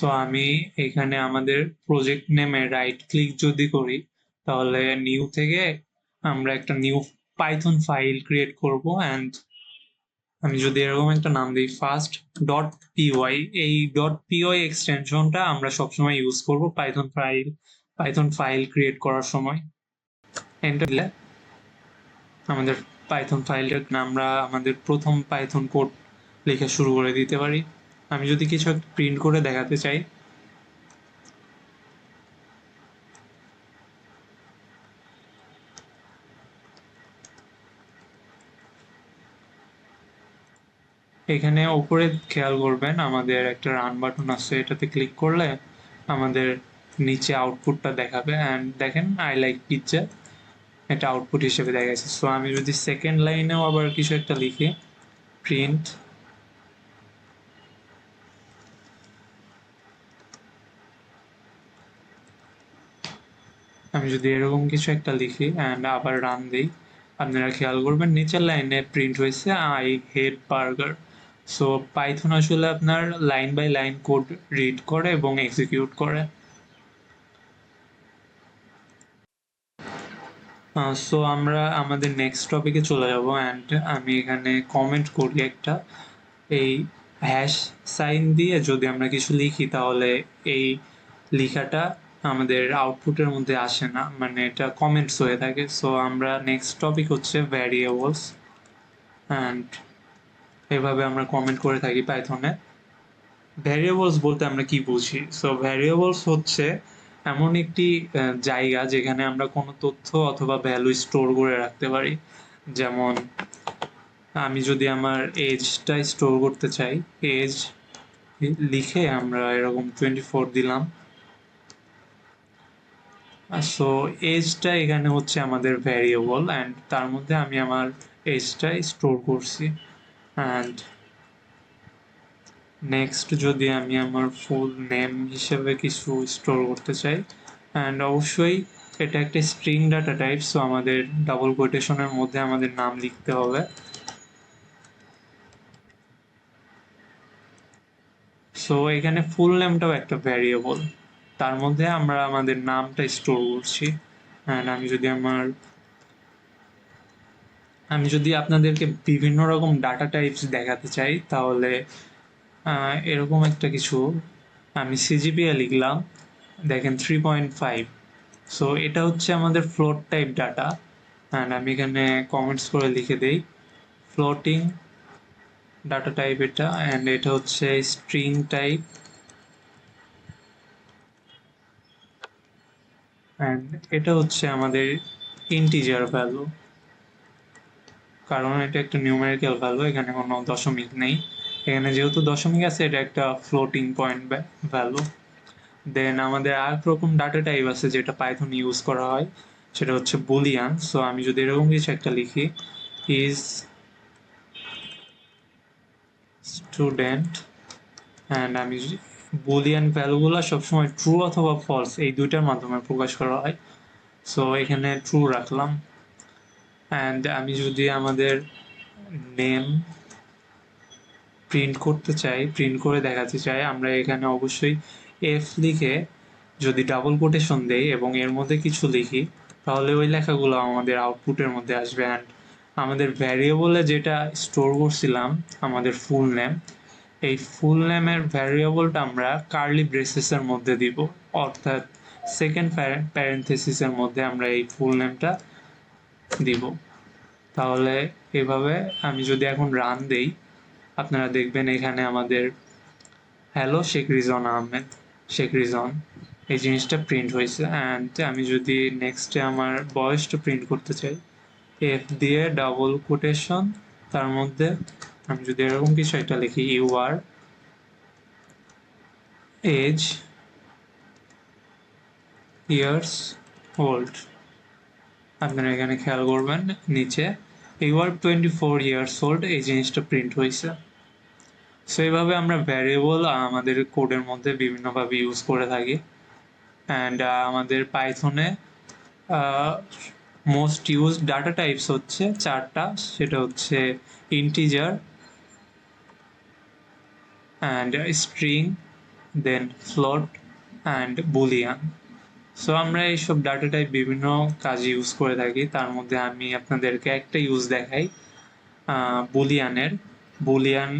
So আমি এখানে আমাদের প্রজেক্ট নেমে রাইট ক্লিক যদি করি, তাহলে নিউ থেকে আমরা একটা নিউ পাইথন ফাইল ক্রিয়েট করব অ্যান্ড আমি যদি এরকম একটা নাম দিই ফার্স্ট ডট পিওয়াই এই ডট পিওয়াই এক্সটেনশনটা আমরা সবসময় ইউজ করব Python file Python file create করার সময়। এন্টার দিলে আমাদের পাইথন ফাইলটা আমরা আমাদের প্রথম পাইথন কোড লেখা শুরু করে দিতে পারি। আমি যদি কিছু প্রিন্ট করে দেখাতে চাই। এখানে উপরে খেয়াল করবেন, আমাদের একটা রান বাটন আছে, এটাতে ক্লিক করলে আমাদের নিচে আউটপুটটা দেখাবে। অ্যান্ড দেখেন আই লাইক পিকচার এটা আউটপুট হিসেবে দেখা গেছে সো আমি যদি সেকেন্ড লাইনেও আবার কিছু একটা লিখি প্রিন্ট আমি যদি এরকম কিছু একটা লিখি অ্যান্ড আবার রান দিই, আপনারা খেয়াল করবেন নিচের লাইনে প্রিন্ট হয়েছে I hate burger so Python আসলে আপনার line by line code read করে এবং এক্সিকিউট করে। সো আমরা আমাদের নেক্সট টপিকে চলে যাব অ্যান্ড আমি এখানে কমেন্ট করি একটা। এই হ্যাশ সাইন দিয়ে যদি আমরা কিছু লিখি, তাহলে এই লেখাটা আমাদের আউটপুটের মধ্যে আসে না। মানে এটা কমেন্টস হয়ে থাকে। সো আমরা নেক্সট টপিক হচ্ছে ভ্যারিয়েবলস অ্যান্ড এভাবে আমরা কমেন্ট করে থাকি পাইথনে ভ্যারিয়েবলস বলতে আমরা কি বুঝি? সো ভ্যারিয়েবলস হচ্ছে এমন একটি জায়গা যেখানে আমরা কোনো তথ্য অথবা ভ্যালু স্টোর করে রাখতে পারি। যেমন, আমি যদি আমার এজটা স্টোর করতে চাই এজ লিখে আমরা এরকম টোয়েন্টি ফোর দিলাম। সো এজটা এখানে হচ্ছে আমাদের ভ্যারিয়েবল অ্যান্ড তার মধ্যে আমি আমার এজটা স্টোর করছি। অ্যান্ড নেক্সট যদি আমি আমার ফুল নেম হিসেবে কিছু স্টোর করতে চাই অ্যান্ড অবশ্যই এটা একটা স্ট্রিং ডাটা টাইপ সো আমাদের ডাবল কোটেশনের মধ্যে আমাদের নাম লিখতে হবে। সো এখানে ফুল নেমটাও একটা ভ্যারিয়েবল তার মধ্যে আমরা আমাদের নামটা স্টোর করছি। অ্যান্ড আমি যদি আমার, আমি যদি আপনাদেরকে বিভিন্ন রকম ডাটা টাইপস দেখাতে চাই, তাহলে এরকম একটা কিছু আমি সিজিপিএ লিখলাম। দেখেন থ্রি পয়েন্ট ফাইভ সো এটা হচ্ছে আমাদের ফ্লোট টাইপ ডাটা অ্যান্ড আমি এখানে কমেন্টস করে লিখে দেই। ফ্লোটিং ডাটা টাইপ এটা। অ্যান্ড এটা হচ্ছে স্ট্রিং টাইপ অ্যান্ড এটা হচ্ছে আমাদের ইন্টিজার ভ্যালু কারণ এটা একটা নিউমেরিক্যাল ভ্যালু এখানে কোনো দশমিক নেই। এখানে যেহেতু দশমিক আছে, এটা একটা ফ্লোটিং পয়েন্ট ভ্যালু দেন আমাদের আর রকম ডাটা টাইপ আছে যেটা পাইথন ইউজ করা হয়, সেটা হচ্ছে বুলিয়ান সো আমি যদি এরকম কিছু একটা লিখি ইজ স্টুডেন্ট অ্যান্ড আমি বুলিয়ান ভ্যালুগুলো সবসময় ট্রু অথবা ফলস এই দুইটার মাধ্যমে প্রকাশ করা হয়। সো এখানে ট্রু রাখলাম। অ্যান্ড আমি যদি আমাদের নেম প্রিন্ট করতে চাই প্রিন্ট করে দেখাতে চাই, আমরা এখানে অবশ্যই এফ লিখে যদি ডাবল কোটেশন দেই এবং এর মধ্যে কিছু লিখি, তাহলে ওই লেখাগুলো আমাদের আউটপুটের মধ্যে আসবে। অ্যান্ড আমাদের ভ্যারিয়েবলে যেটা স্টোর করছিলাম, আমাদের ফুল নেম এই ফুল নেমের ভ্যারিয়েবলটা আমরা কার্লি ব্রেসেসের মধ্যে দিব। অর্থাৎ সেকেন্ড প্যারেন্থেসিসের মধ্যে আমরা এই ফুল নেমটা দিব। তাহলে এভাবে আমি যদি এখন রান দেই, আপনারা দেখবেন এখানে আমাদের হ্যালো শেখ রিজন আহমেদ, শেখ রিজন, এই জিনিসটা প্রিন্ট হয়েছে। অ্যান্ড আমি যদি নেক্সটে আমার বয়সটা প্রিন্ট করতে চাই এফ দিয়ে ডাবল কোটেশন তার মধ্যে আমি যদি এরকম কিছু একটা লিখি you are age years old আপনারা এখানে খেয়াল করবেন, নিচে you are twenty four years old এই জিনিসটা প্রিন্ট হয়েছে সো এইভাবে আমরা ভ্যারিয়েবল আমাদের কোডের মধ্যে বিভিন্নভাবে ইউজ করে থাকি। অ্যান্ড আমাদের পাইথনে মোস্ট ইউজ ডাটা টাইপস হচ্ছে চারটা। সেটা হচ্ছে integer and string then float and boolean so আমরা এইসব ডাটা টাইপ বিভিন্ন কাজে ইউজ করে থাকি। তার মধ্যে আমি আপনাদেরকে একটা ইউজ দেখাই। বুলিয়ানের বুলিয়ান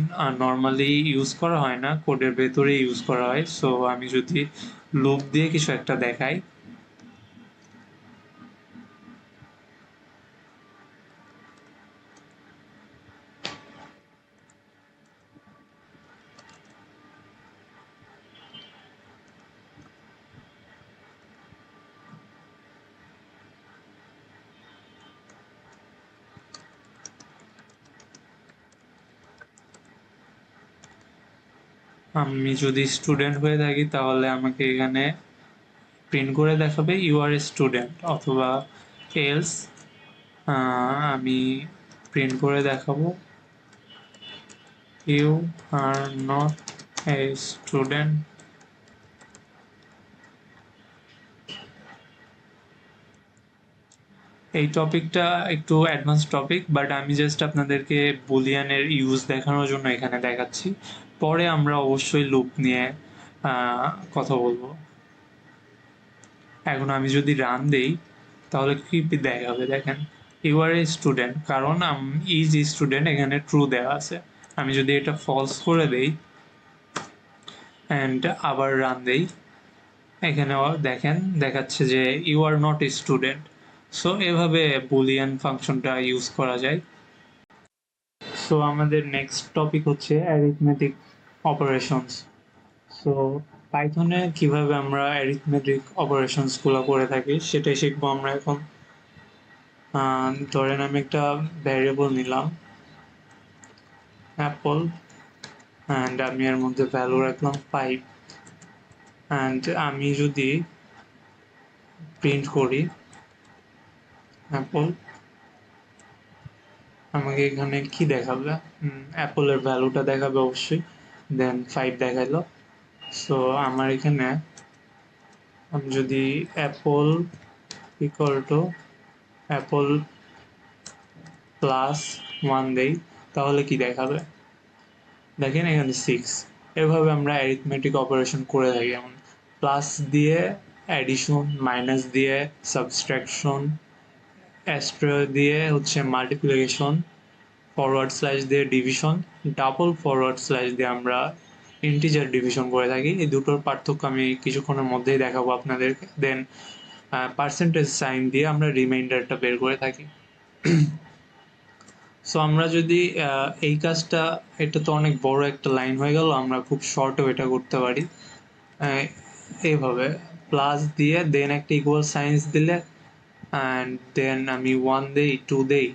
নর্মালি ইউজ করা হয় না কোডের ভেতরে ইউজ করা হয়। সো আমি যদি লুপ দিয়ে কিছু একটা দেখাই আমি যদি স্টুডেন্ট হয়ে থাকি, তাহলে আমাকে এখানে প্রিন্ট করে দেখাবে ইউ আর এ স্টুডেন্ট অথবা এলস আমি প্রিন্ট করে দেখাবো you are not a student এই টপিকটা একটু অ্যাডভান্স টপিক বাট আমি জাস্ট আপনাদেরকে বুলিয়ানের ইউজ দেখানোর জন্য এখানে দেখাচ্ছি। পরে আমরা অবশ্যই লুপ নিয়ে কথা বলব। এখন আমি যদি রান দেই, তাহলে কি দেখাবে দেখেন? ইউ আর এ স্টুডেন্ট কারণ ইজ স্টুডেন্ট এখানে ট্রু দেওয়া আছে। আমি যদি এটা ফলস করে দেই অ্যান্ড আবার রান দেই এখানে দেখেন, দেখাচ্ছে যে you are not a student so এভাবে বুলিয়ান ফাংশনটা ইউজ করা যায়। সো আমাদের নেক্সট টপিক হচ্ছে অ্যারিথমেটিক অপারেশনস সো পাইথনে কীভাবে আমরা অ্যারিথমেটিক অপারেশনসগুলো করে থাকি, সেটাই শিখব আমরা এখন। ধরেন আমি একটা ভ্যারিয়েবল নিলাম অ্যাপল অ্যান্ড আমি এর মধ্যে ভ্যালু রাখলাম ফাইভ অ্যান্ড আমি যদি প্রিন্ট করি অ্যাপল আমাকে এখানে কি দেখাবে? অ্যাপলের ভ্যালুটা দেখাবে অবশ্যই। দেন ফাইভ দেখাইলো। সো আমার এখানে আমি যদি apple equal to apple plus one দেই, তাহলে কি দেখাবে? দেখেন এখানে সিক্স এভাবে আমরা অ্যারিথমেটিক অপারেশন করে থাকি। যেমন প্লাস দিয়ে অ্যাডিশন মাইনাস দিয়ে সাবস্ট্রাকশন অ্যাস্ট্রো দিয়ে হচ্ছে মাল্টিপ্লিকেশন ফরওয়ার্ড স্ল্যাশ দিয়ে ডিভিশন ডাবল ফরওয়ার্ড স্ল্যাশ দিয়ে আমরা ইন্টিজার ডিভিশন করে থাকি। এই দুটোর পার্থক্য আমি কিছুক্ষণের মধ্যেই দেখাবো আপনাদেরকে দেন পার্সেন্টেজ সাইন দিয়ে আমরা রিমাইন্ডারটা বের করে থাকি। সো আমরা যদি এই কাজটা, এটা তো অনেক বড় একটা লাইন হয়ে গেল, আমরা খুব শর্টেও এটা করতে পারি। এইভাবে প্লাস দিয়ে দেন একটা ইকুয়াল সাইন্স দিলে অ্যান্ড দেন আমি ওয়ান দেই টু দেই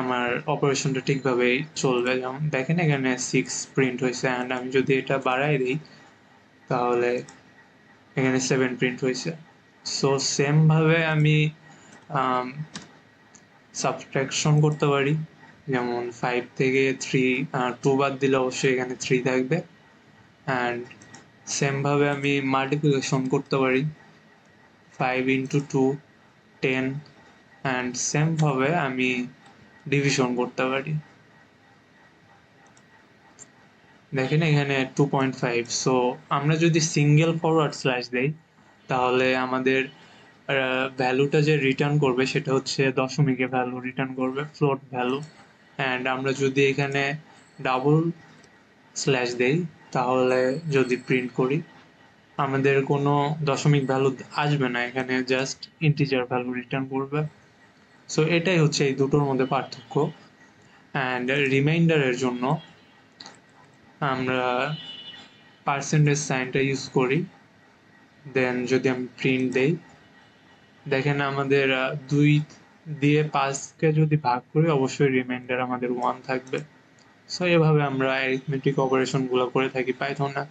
আমার অপারেশনটা ঠিকভাবেই চলবে। যেমন দেখেন এখানে সিক্স প্রিন্ট হয়েছে অ্যান্ড আমি যদি এটা বাড়াই দিই, তাহলে এখানে সেভেন প্রিন্ট হয়েছে। সো সেমভাবে আমি সাবট্রাকশন করতে পারি। যেমন ফাইভ থেকে থ্রি টু বাদ দিলে অবশ্যই এখানে থ্রি থাকবে। অ্যান্ড সেমভাবে আমি মাল্টিপ্লিকেশন করতে পারি। Five into two ten and সেমভাবে আমি ডিভিশন করতে পারি। দেখেন এখানে টু পয়েন্ট ফাইভ সো আমরা যদি সিঙ্গেল ফরওয়ার্ড স্ল্যাশ দেই, তাহলে আমাদের ভ্যালুটা যে রিটার্ন করবে সেটা হচ্ছে দশমিকে ভ্যালু রিটার্ন করবে ফ্লোট ভ্যালু অ্যান্ড আমরা যদি এখানে ডাবল স্ল্যাশ দেই, তাহলে যদি প্রিন্ট করি আমাদের কোনো দশমিক ভ্যালু আসবে না এখানে জাস্ট ইন্টিজার ভ্যালু রিটার্ন করবে। সো এটাই হচ্ছে এই দুটোর মধ্যে পার্থক্য। অ্যান্ড রিমাইন্ডারের জন্য আমরা পার্সেন্টেজ সাইনটা ইউজ করি। দেন যদি আমি প্রিন্ট দেই, দেখেন আমাদের দুই দিয়ে পাঁচকে যদি ভাগ করি, অবশ্যই রিমাইন্ডার আমাদের ওয়ান থাকবে। সো এভাবে আমরা অ্যারিথমেটিক অপারেশনগুলো করে থাকি পাইথনে